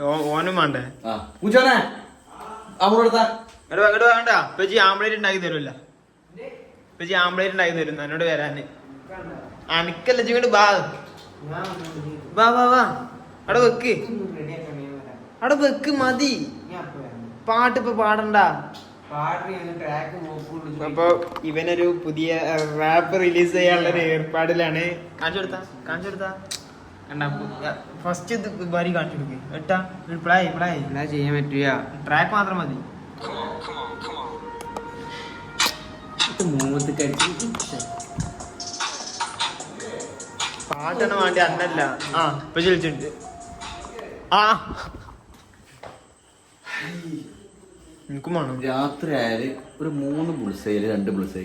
ഓ- ഓനും വേണ്ടേ? ആ. പൂച്ചോനെ അവളെടുത്താ എടാ അങ്ങോട്ട് വേണ്ട ഇപ്പച്ചി ആംബ്ലേറ്റ് ഉണ്ടാക്കി തരുമല്ല ഇപ്പച്ചി ആംബ്ലേറ്റ് ഉണ്ടാക്കി തരും എന്നോട് വരാന്. അനക്കല്ല ഇങ്ങോട്ട് ബാ വാ വാ വാ. അവിടെ വെക്ക്. അവിടെ വെക്ക് മതി. പാട്ട് ഇപ്പൊ പാടണ്ട. അപ്പൊ ഇവനൊരു പുതിയ റാപ്പ് റിലീസ് ചെയ്യാനുള്ള ഏർപ്പാടിലാണ്. കാണിച്ചു കൊടുത്താ കാണിച്ചു കൊടുത്താ. ഫസ്റ്റ് ഇത് വരി കാണിച്ചു എട്ടാ പ്ലേ പ്ലേ എന്താ ചെയ്യാൻ പറ്റുക ട്രാക്ക് മാത്രം മതി. മൂത്ത് കടിച്ച് പാട്ടാണ് വേണ്ടി അന്നല്ല. ആ ഇപ്പൊ ചോദിച്ചിട്ടുണ്ട് ആ. രാത്രി ആയാൽ ഒരു മൂന്ന് ബുൾസൈൽ രണ്ട് ബുൾസൈ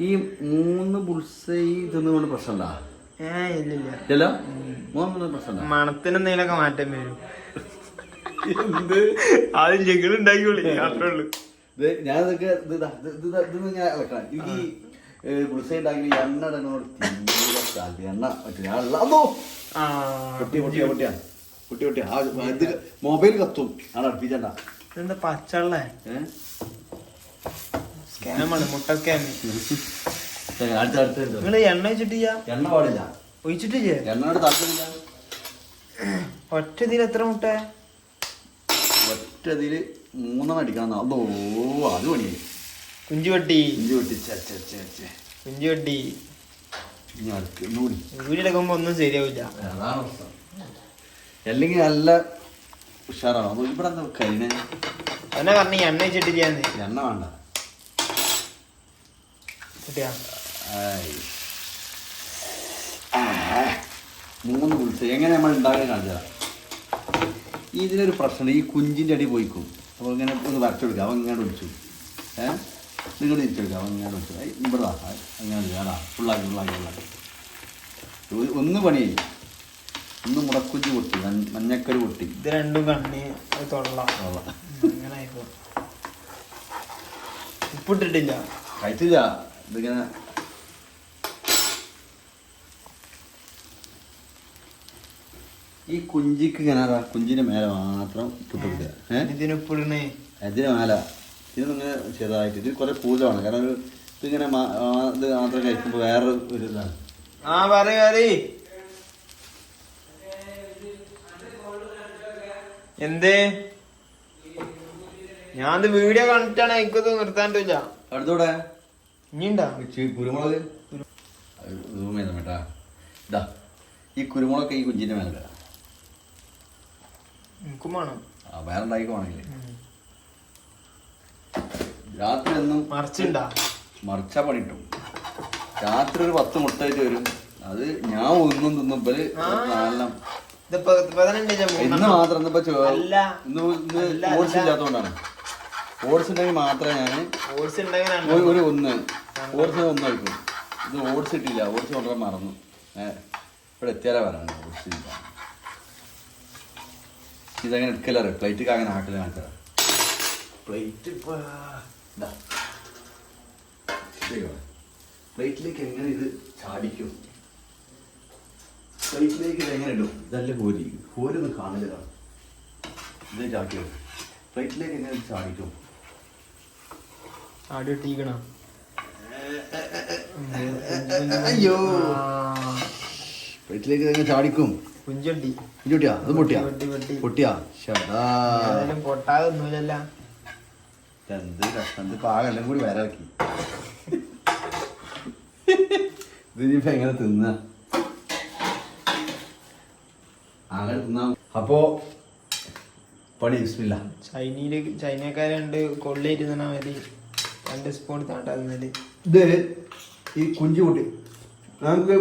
ഈ മൂന്ന് ബുൾസൈ തിന്നുകൊണ്ട് പ്രശ്നമുണ്ടാ? ഇല്ലില്ല. മണത്തിന് എന്തെങ്കിലുമൊക്കെ മാറ്റം വരും. എന്ത്? അത് ഞങ്ങൾ ഉണ്ടാക്കിയോളി അത്രേ ഉള്ളു. ഇത് ഞാൻ ഇതൊക്കെ ഇത് ഇതാ, ഇത് ഇത് ഇതാ, ഇതൊന്നും ഞാൻ വെക്കണം. എനിക്ക് ബുൾസൈ ഉണ്ടാക്കി എണ്ണ ഇടണോട് തീരെ താല്പര്യം. എണ്ണ പറ്റില്ല ഞാൻ ഉള്ള- ആ പൊട്ടി പൊട്ടിയാ പൊട്ടിയാ. പൊട്ടി പൊട്ടിയാ. ആ ഇത് മൊബൈൽ കത്തും. അടുപ്പിച്ചണ്ട. പച്ചള്ളേ ഏഹ് സ്കാമാണ് മുട്ട സ്കാം അടുത്ത അടുത്ത. നിങ്ങൾ എണ്ണ വെച്ചിട്ടില്ല എണ്ണ പാടില്ല. ഒഴിച്ചിട്ട് എണ്ണയോട് താല്പര്യമില്ല ഒറ്റ ഇതിൽ എത്ര മുട്ട? ഒറ്റ ഇതിൽ മൂന്നെണ്ണം അടിക്കണം. അതോ അത് പണിയായി കുഞ്ചു വെട്ടി. ചേ വെട്ടി. ചെ, ചെ, ചെ, ചെ. കുഞ്ചു വെട്ടി. ഇനി വീടെടുക്കുമ്പോ ഒന്നും ശരിയാവില്ല. അല്ലെങ്കിൽ നല്ല ഉഷാറാണ്. അപ്പൊ ഇവിടെ എന്താ കരിനെ എന്നെ പറഞ്ഞ എണ്ണ വെച്ചിട്ടില്ലാന്ന് എണ്ണ വേണ്ട. കുട്ടിയാ. മൂന്ന് കുളിച്ച് എങ്ങനെ നമ്മൾ ഉണ്ടാക്കാൻ കാണിച്ചാൽ ഇതിനൊരു പ്രശ്നം ഈ കുഞ്ചിന്റെ അടി പോയിക്കും. അപ്പോൾ ഇങ്ങനെ ഒന്ന് വരച്ചെടുക്കുക അവൻ ഇങ്ങനെ വിളിച്ചു ഏ? നിങ്ങൾ തിരിച്ചെടുക്കുക അവൻ ഇങ്ങനെ വിളിച്ചു ഇവിടെ അങ്ങനെ വേടാ ഫുള്ളാക്കി ഫുള്ളാക്കി ഫുള്ളാക്കി ഒന്ന് പണി ഒന്ന് മുടക്കുഞ്ചി പൊട്ടി. മഞ്ഞ- മഞ്ഞക്കരി പൊട്ടി. ഇത് രണ്ടും കണ്ണി തൊള്ളാം. അങ്ങനെ ഉപ്പിട്ടിട്ടില്ല. കഴിച്ചില്ല. ഇതിങ്ങനെ ഈ കുഞ്ചിക്ക് ഇങ്ങനെ കുഞ്ചിന്റെ മേലെ മാത്രം പുട്ടുക ഏഹ് ഇതിന് ഉപ്പിടണേ അതിന് മേല? ഇതിങ്ങനെ ചെറുതായിട്ട് ഇത് കുറെ കൂടുതലാണ് കാരണം ഒരു ഇതിങ്ങനെ ഇത് മാത്രം കഴിക്കുമ്പോൾ വേറെ ഒരു ഇതാണ്. ആ പറയ് എന്തേ? ഞാൻ വീഡിയോ കണ്ടിട്ടാണ് എനിക്കത് നിർത്താൻ പറ്റില്ല അടുത്തൂടെ? ഇനിയുണ്ടാ? കുരുമുളക്? കേട്ടാ ഈ കുരുമുളക് ഈ കുഞ്ചിന്റെ മേലെ ഇടുക. എനിക്കും വേണം ആ വേറെ ഉണ്ടായിക്കോണെങ്കിൽ രാത്രി ഒന്നും മറിച്ചുണ്ടാ? മറിച്ച പണിട്ടും. രാത്രി ഒരു പത്ത് മുട്ടായിട്ട് വരും. അത് ഞാൻ ഒന്നും. നാലെണ്ണം. ഇതിപ്പോ ഇന്ന് മാത്രം ഇന്നിപ്പോ ഓട്സ് അല്ല. ഓട്സ് ഉണ്ടെങ്കിൽ മാത്രമേ ഞാൻ ഒരു ഒന്ന്. ഓട്സ് ഒന്ന് കഴിക്കും. ഇത് ഓട്സ് ഇട്ടില്ല. ഓട്സ് കൊണ്ടുവരാൻ മറന്നു. ഏഹ് ഇവിടെ എത്തിയാലേ പറയാൻ ഓട്സ് ഇല്ല. ഇതങ്ങനെ എടുക്കലറ് പ്ലേറ്റ് അങ്ങനെ ആക്കൽ കാണിച്ചതാ പ്ലേറ്റ് പ്ലേറ്റിലേക്ക് എങ്ങനെ ഇത് ചാടിക്കും? പ്ലേറ്റിലേക്ക് ഇത് എങ്ങനെ ഇടും? ഇതല്ല കോരി. കോരി ഒന്ന് കാണില്ല ഇത് ചാക്കിയോ പ്ലേറ്റിലേക്ക് എങ്ങനെ ചാടിക്കും? ഇട്ടിരിക്കണോ? അയ്യോ. പ്ലേറ്റിലേക്ക് ഇതെങ്ങനെ ചാടിക്കും? അത് പൊട്ടിയാ? പൊട്ടി, പൊട്ടി. പൊട്ടിയാ? ഷടാ. ഏതായാലും പൊട്ടാതെ ഒന്നുമില്ലല്ല. എന്ത് കഷ്ടം. ഇത് പാകെല്ലാം കൂടി വരാക്കി ഇത് ഇനിയിപ്പോ എങ്ങനെ തിന്ന? അങ്ങനെ തിന്നാ. അപ്പോ പണി വിസ്മില്ല ചൈനയിൽ ചൈനക്കാരുണ്ട്. കൊള്ളിയിരുന്നാ മതി രണ്ട് സ്പൂൺ താണ്ടാകുന്നത് ഇത് ഈ കുഞ്ചി പൊട്ടി നമുക്ക്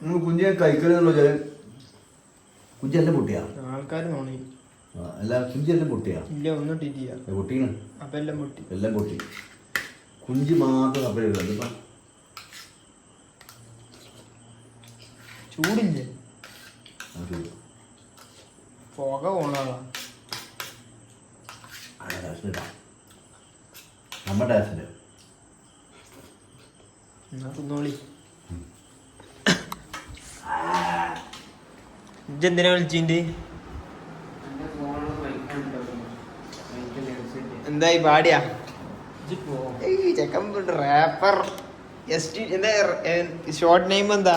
നമ്മൾ കഴിക്കലെന്നുള്ള വെച്ചാൽ കുഞ്ചെല്ലാം പൊട്ടിയാ ആൾക്കാർ നോണി എല്ലാം അല്ല കുഞ്ചെല്ലാം പൊട്ടിയാ ഇല്ല ഒന്നും ഇട്ടിട്ടില്ല. പൊട്ടിയാണ് അപ്പൊ എല്ലാം പൊട്ടി. എല്ലാം പൊട്ടി. കുഞ്ചി മാത്രം അപ്പഴേ ഇപ്പം ചൂടില്ലേ? പുക പോണതാ നമ്മുടെ എന്നാ തിന്നോളി. ഇജ്ജെന്തിനാ വിളിച്ചിട്ട് എന്തായി പാടിയാ? ചെക്കൻ റാപ്പർ എസ് ടി എന്താ ഷോർട്ട് നെയിം എന്താ?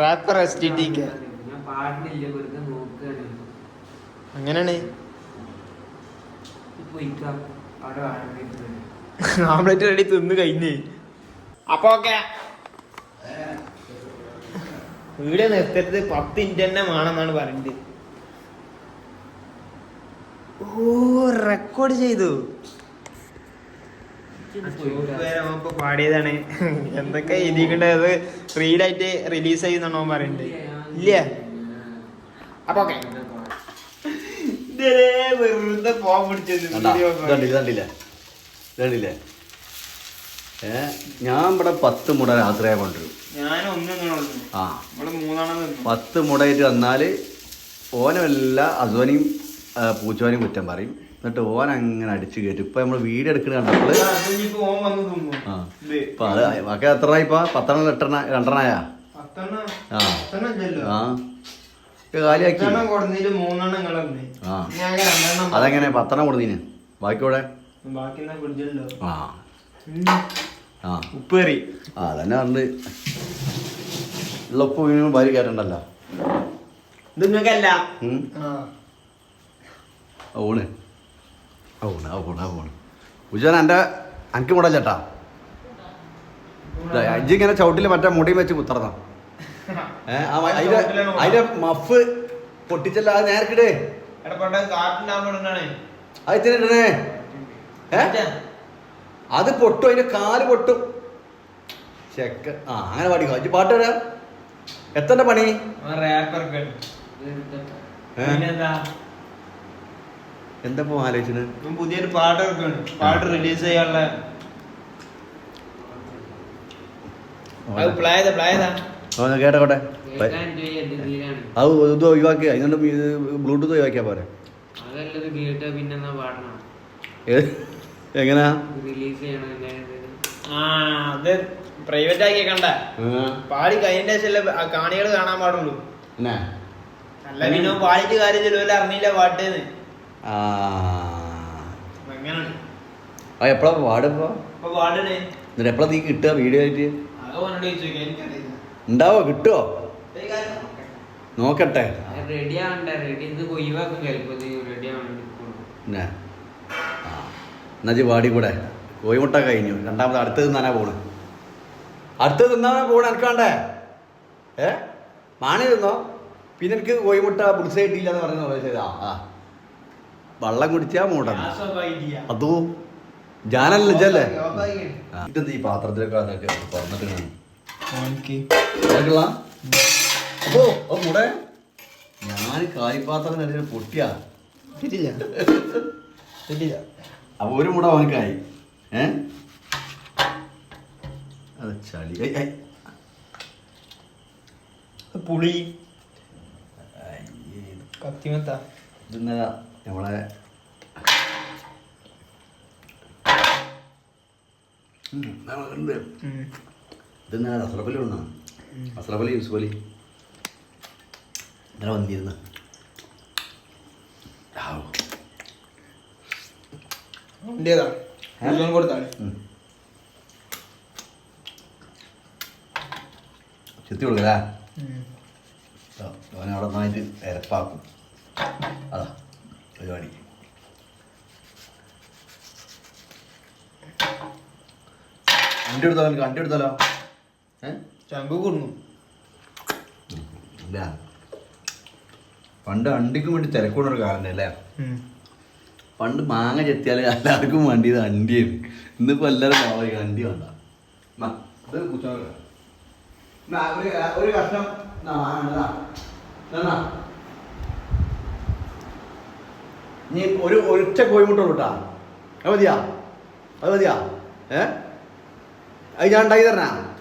റാപ്പർ എസ് ടി ടി അങ്ങനെയാണ്. ആംപ്ലേറ്റ് റെഡി തിന്ന് കഴിഞ്ഞേ. അപ്പൊ ഓക്കെ വീഡിയോ നിർത്തരുത് പത്ത് മിനിറ്റ് തന്നെ വേണമെന്നാണ് പറയുന്നത് ഓ റെക്കോർഡ് ചെയ്തു. ഇപ്പൊ പാടിയതാണ്. എന്തൊക്കെ എഴുതിക്കണ്ടത് അത് റീലായിട്ട് റിലീസ് ചെയ്യുന്നാണോ പറയുന്നത് ഇല്ല? അപ്പൊ ഓക്കെ വെറുതെ പോവാൻ പിടിച്ചത് കണ്ടില്ലേ വീഡിയോ ഞാൻ ഇവിടെ പത്ത് മുട രാത്രിയായി കൊണ്ടുവരും ആ. നമ്മൾ പത്ത് മുടയിട്ട് വന്നാൽ ഓനല്ല അസുവനെയും പൂച്ചോനെയും കുറ്റം പറയും. എന്നിട്ട് ഓൻ അങ്ങനെ അടിച്ചു കയറ്റും. ഇപ്പൊ നമ്മൾ വീട് എടുക്കണ കണ്ടപ്പോൾ ആ ഇപ്പൊ അത് ഒക്കെ എത്ര ഇപ്പൊ? പത്തെണ്ണം എട്ടെണ്ണ രണ്ടെണ്ണായാ? ആ. ആ. കാലിയാക്കി. ആ. അതെങ്ങനെ പത്തെണ്ണം കൊടുത്തീന് ബാക്കിയോടെ? ബാക്കി ആ. ഉപ്പ് കറി ആ അതന്നെ പറഞ്ഞ്. ഉള്ള ഉപ്പും വീണു ഭാര്യ കയറ്റണ്ടല്ലോ? ഇത് നിങ്ങൾക്കല്ല. ഊണ് ഊണ് ഊണ് ഊണ് ഉജാൻ എന്റെ എനിക്ക് കൂടെ ചേട്ടാ അജി ഇങ്ങനെ ചവിട്ടിൽ മറ്റേ മുടിയും വെച്ച് കുത്തറന്ന അതിന്റെ അതിന്റെ മഫ് പൊട്ടിച്ചല്ല അത് നേരക്കിടേ അത് ഇത്തിരി ഇടണേ. ഏ? അത് പൊട്ടും അതിന്റെ കാൽ പൊട്ടും. ചെക്ക ആ അങ്ങനെ പാടിക്കോ അജ്ജി പാട്ട് വരാം. എത്ര പണി? എന്താ ഇപ്പൊ ആലോചിച്ചത്? പുതിയൊരു പാട്ട് പാട്ട് റിലീസ് ചെയ്യാനുള്ള കേട്ടോട്ടെ. അത് ഇത് ഒഴിവാക്കിയ അതിനുണ്ട് ബ്ലൂടൂത്ത് ഒഴിവാക്കിയാ പോരെ. കേട്ട് പിന്നെന്നാ പാടണം ഏത് എങ്ങനാ? റിലീസ് ചെയ്യണം ആ അത് പ്രൈവറ്റ് ആക്കി കണ്ട പാടി കഴിഞ്ഞ ശേഷം കാണികൾ കാണാൻ പാടുള്ളൂ. അല്ല പിന്നെ പാടിയിട്ട് കാര്യം ചെലവില്ല അറിഞ്ഞില്ല പാട്ടേന്ന്. ആ. എപ്പോഴാ പാടിപ്പോ? എന്നിട്ട് എപ്പോഴാ നീ കിട്ടുക വീഡിയോ ആയിട്ട്? ഉണ്ടാവോ? കിട്ടുമോ ഒരു നോക്കട്ടെ. റെഡി ആവണ്ട? റെഡി ഇത് ഒഴിവാക്കും ചിലപ്പോ റെഡി ആവണ്ട എന്നാ വാടി കൂടെ. കോഴിമുട്ട കഴിഞ്ഞു. രണ്ടാമത് അടുത്തത് തിന്നാനാ പോണ്. അടുത്തത് തിന്നാനാ പോണ് എനിക്കാണ്ടേ ഏ? മാണി തിന്നോ? പിന്നെ എനിക്ക് കോഴിമുട്ട പുളിസ കിട്ടിയില്ല എന്ന് പറയുന്നത് ചെയ്താ. ആ വെള്ളം കുടിച്ചാ മൂടണം. അതോ? ജാനല്ല ജല്ലേ. ഇതെന്ത് ഈ പാത്രത്തിലൊക്കെ അതൊക്കെ അപ്പോ ഓ കൂടെ ഞാൻ കായ്പാത്രം നേരത്തെ പൊട്ടിയാ. അപ്പൊ ഒരു മുട അവനക്കായി. ഏ? അത് ചളി. പുളി. കത്തിമത്ത. നമ്മളെ. ഇതെന്നാ അസ്രഫലി ഉണ്ടോ അസ്രഫലി യൂസുഫലി ഇന്നലെ വന്നിരുന്നു. മുഴുവൻ കൊടുത്താണ് ഉം. ചെത്തി അവിടെ നന്നായിട്ട് എരപ്പാക്കും അതാ പരിപാടി. വണ്ടി എടുത്താലോ വണ്ടി എടുത്താലോ? ഏ? കൂടുന്നു ഇല്ല. പണ്ട് വണ്ടിക്കും വേണ്ടി തിരക്കൂടുന്ന ഒരു കാലം അല്ലേ? പണ്ട് മാങ്ങ ചെത്തിയാൽ എല്ലാവർക്കും വേണ്ടിയത് അണ്ടിയാണ്. ഇന്നിപ്പോ എല്ലാവരും മാവ് അണ്ടി വേണ്ട. ഒരു കഷ്ണം നീ ഒരു ഒറ്റ കോഴിമുട്ട വിട്ടാ അത് മതിയാ. അത് മതിയാ. ഏ? അത് ഞാൻ ഉണ്ടാക്കി തരണ.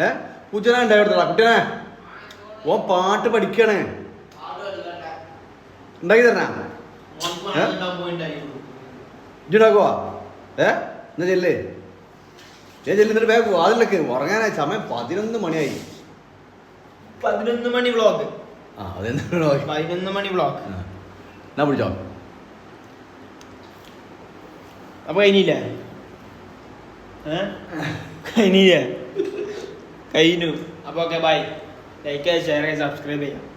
ഏ? പൂച്ചനെ ഉണ്ടായി കൊടുത്തടാ കുട്ടിയാണേ ഓ പാട്ട് പഠിക്കണേ. ഉണ്ടാക്കി തരണ. ഇജ്ജുണ്ടാക്കുവാ? ഏ? എന്നാ ചെല്ലേ. ഏ ചെല്ലുന്നിട്ട് വേഗം അതിലൊക്കെ ഉറങ്ങാനായി. സമയം പതിനൊന്ന് മണിയായി. പതിനൊന്ന് മണി വ്ളോഗ് ആ അതെന്താ പതിനൊന്ന് മണി വ്ളോഗ് എന്നാ പിടിച്ചോ? അപ്പൊ കഴിഞ്ഞില്ലേ? കഴിഞ്ഞില്ലേ? കഴിഞ്ഞു. അപ്പൊ okay bye like share subscribe ചെയ്യാം.